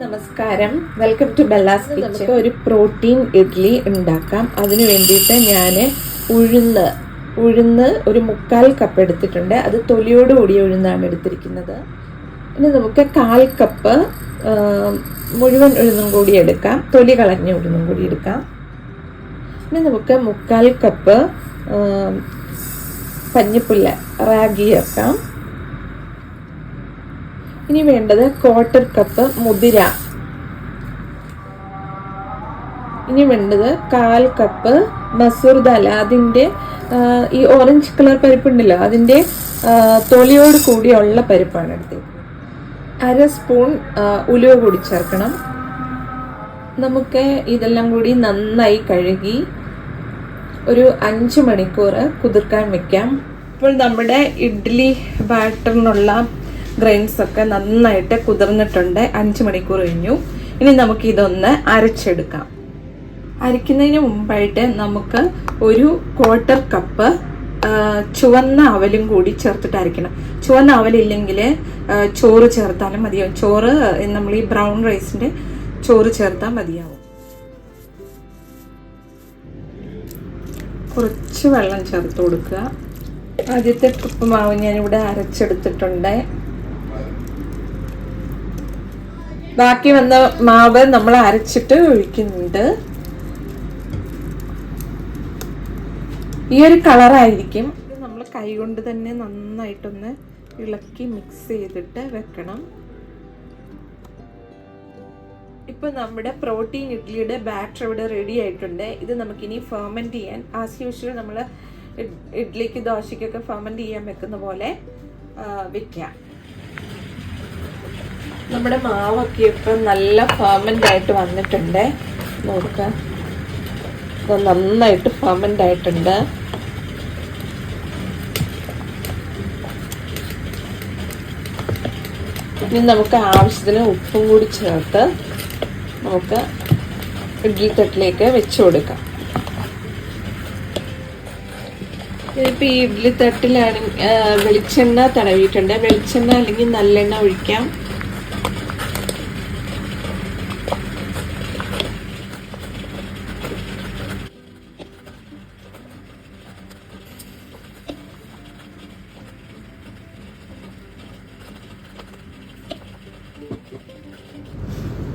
നമസ്കാരം. Welcome to Bella's kitchen ഒരു protein idli ഉണ്ടാക്കാം. അതിന് വേണ്ടിയിട്ട് ഞാൻ ഉഴുന്ന് ഉഴുന്ന് ഒരു മുക്കാൽ കപ്പ് എടുത്തിട്ടുണ്ട്. അത് തൊലിയോട് കൂടിയ ഉഴുന്നാണ് എടുത്തിരിക്കുന്നത്. ഇനി നമുക്ക് കാൽ കപ്പ് മുഴുവൻ ഉഴുന്നും കൂടി എടുക്കാം. തൊലി കളഞ്ഞ ഉഴുന്നും കൂടി എടുക്കാം. ഇനി നമുക്ക് മുക്കാൽ കപ്പ് പഞ്ഞിപ്പുല്ല് ചേർക്കാം ഇനി വേണ്ടത് ക്വാർട്ടർ കപ്പ് മുതിര. ഇനി വേണ്ടത് കാൽ കപ്പ് മസൂർ ദാൽ. അതിന്റെ ഈ ഓറഞ്ച് കളർ പരിപ്പുണ്ടല്ലോ അതിന്റെ തൊലിയോട് കൂടിയുള്ള പരിപ്പാണ് എടുത്തത് അര സ്പൂൺ ഉലുവ കൂടി ചേർക്കണം. നമുക്ക് ഇതെല്ലാം കൂടി നന്നായി കഴുകി ഒരു അഞ്ച് മണിക്കൂർ കുതിർക്കാൻ വെക്കാം. ഇപ്പോൾ നമ്മുടെ ഇഡ്ഡലി ബാറ്ററിനുള്ള ഗ്രെയിൻസ് ഒക്കെ നന്നായിട്ട് കുതിർന്നിട്ടുണ്ട്. അഞ്ച് മണിക്കൂർ കഴിഞ്ഞു. ഇനി നമുക്ക് ഇതൊന്ന് അരച്ചെടുക്കാം. അരയ്ക്കുന്നതിന് മുമ്പായിട്ട് നമുക്ക് ഒരു ക്വാർട്ടർ കപ്പ് ചുവന്ന അവലും കൂടി ചേർത്തിട്ട് അരയ്ക്കണം. ചുവന്ന അവലില്ലെങ്കിൽ ചോറ് ചേർത്താലും മതിയാവും. ചോറ് നമ്മൾ ഈ ബ്രൗൺ റൈസിന്റെ ചോറ് ചേർത്താൽ മതിയാവും. കുറച്ച് വെള്ളം ചേർത്ത് കൊടുക്കുക. ആദ്യത്തെ കപ്പ് മാവ് ഞാനിവിടെ അരച്ചെടുത്തിട്ടുണ്ട്. ബാക്കി വന്ന മാവ് നമ്മൾ അരച്ചിട്ട് ഒഴിക്കുന്നുണ്ട്. ഈ ഒരു കളറായിരിക്കും നമ്മൾ കൈ കൊണ്ട് തന്നെ നന്നായിട്ടൊന്ന് ഇളക്കി മിക്സ് ചെയ്തിട്ട് വെക്കണം. ഇപ്പൊ നമ്മുടെ പ്രോട്ടീൻ ഇഡ്ഡലിയുടെ ബാറ്റർ ഇവിടെ റെഡി ആയിട്ടുണ്ട്. ഇത് നമുക്കിനി ഫെർമെന്റ് ചെയ്യാൻ ആസ് യൂഷ്വൽ നമ്മൾ ഇഡ്ഡലിക്ക് ദോശയ്ക്കൊക്കെ ഫെർമെന്റ് ചെയ്യാൻ വെക്കുന്ന പോലെ വെക്കാം. നമ്മുടെ മാവൊക്കെ ഇപ്പം നല്ല ഫെർമെന്റ് ആയിട്ട് വന്നിട്ടുണ്ട്. നോക്കുക ഇത് നന്നായിട്ട് ഫെർമെന്റ് ആയിട്ടുണ്ട്. ഇനി നമുക്ക് ആവശ്യത്തിന് ഉപ്പും കൂടി ചേർത്ത് നമുക്ക് ഇഡ്ഡലി തട്ടിലേക്ക് വെച്ച് കൊടുക്കാം. ഇപ്പം ഈ ഇഡ്ഡലി തട്ടിലാണ് വെളിച്ചെണ്ണ തടവിയിട്ടുണ്ട്. വെളിച്ചെണ്ണ അല്ലെങ്കിൽ നല്ലെണ്ണ ഒഴിക്കാം.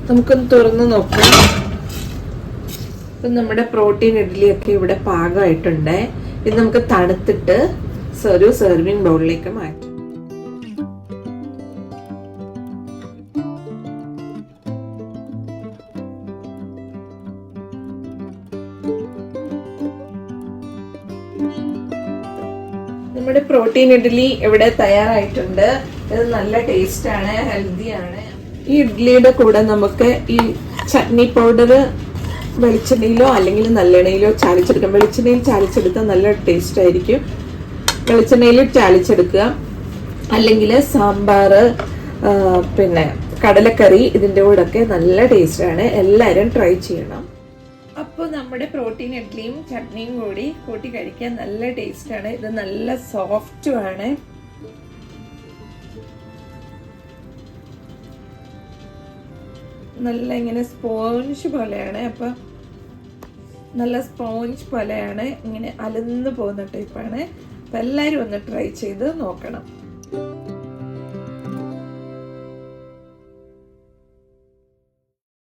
നമുക്കൊന്ന് തുറന്ന് നോക്കാം. ഇപ്പം നമ്മുടെ പ്രോട്ടീൻ ഇഡ്ഡലിയൊക്കെ ഇവിടെ പാകമായിട്ടുണ്ട്. ഇത് നമുക്ക് തണുത്തിട്ട് ഒരു സെർവിങ് ബൗളിലേക്ക് മാറ്റാം. നമ്മുടെ പ്രോട്ടീൻ ഇഡ്ഡലി ഇവിടെ തയ്യാറായിട്ടുണ്ട്. ഇത് നല്ല ടേസ്റ്റാണ് ഹെൽത്തിയാണ് ഈ ഇഡ്ഡലിയുടെ കൂടെ നമുക്ക് ഈ ചട്നി പൗഡർ വെളിച്ചെണ്ണയിലോ അല്ലെങ്കിൽ നല്ലെണ്ണയിലോ ചാലിച്ചെടുക്കാം. വെളിച്ചെണ്ണയിൽ ചാലിച്ചെടുത്താൽ നല്ല ടേസ്റ്റ് ആയിരിക്കും. വെളിച്ചെണ്ണയിൽ ചാലിച്ചെടുക്കുക. അല്ലെങ്കിൽ സാമ്പാർ പിന്നെ കടലക്കറി ഇതിന്റെ കൂടെയൊക്കെ നല്ല ടേസ്റ്റാണ് എല്ലാവരും ട്രൈ ചെയ്യണം. അപ്പോൾ നമ്മുടെ പ്രോട്ടീൻ ഇഡ്ഡലിയും ചട്നിയും കൂടി കൂട്ടി കഴിക്കാൻ നല്ല ടേസ്റ്റാണ് ഇത് നല്ല സോഫ്റ്റും നല്ല ഇങ്ങനെ സ്പോഞ്ച് പോലെയാണ്. അപ്പോൾ നല്ല സ്പോഞ്ച് പോലെയാണ് ഇങ്ങനെ അലന്ന് പോകുന്ന ടൈപ്പാണ് അപ്പം എല്ലാവരും ഒന്ന് ട്രൈ ചെയ്ത് നോക്കണം.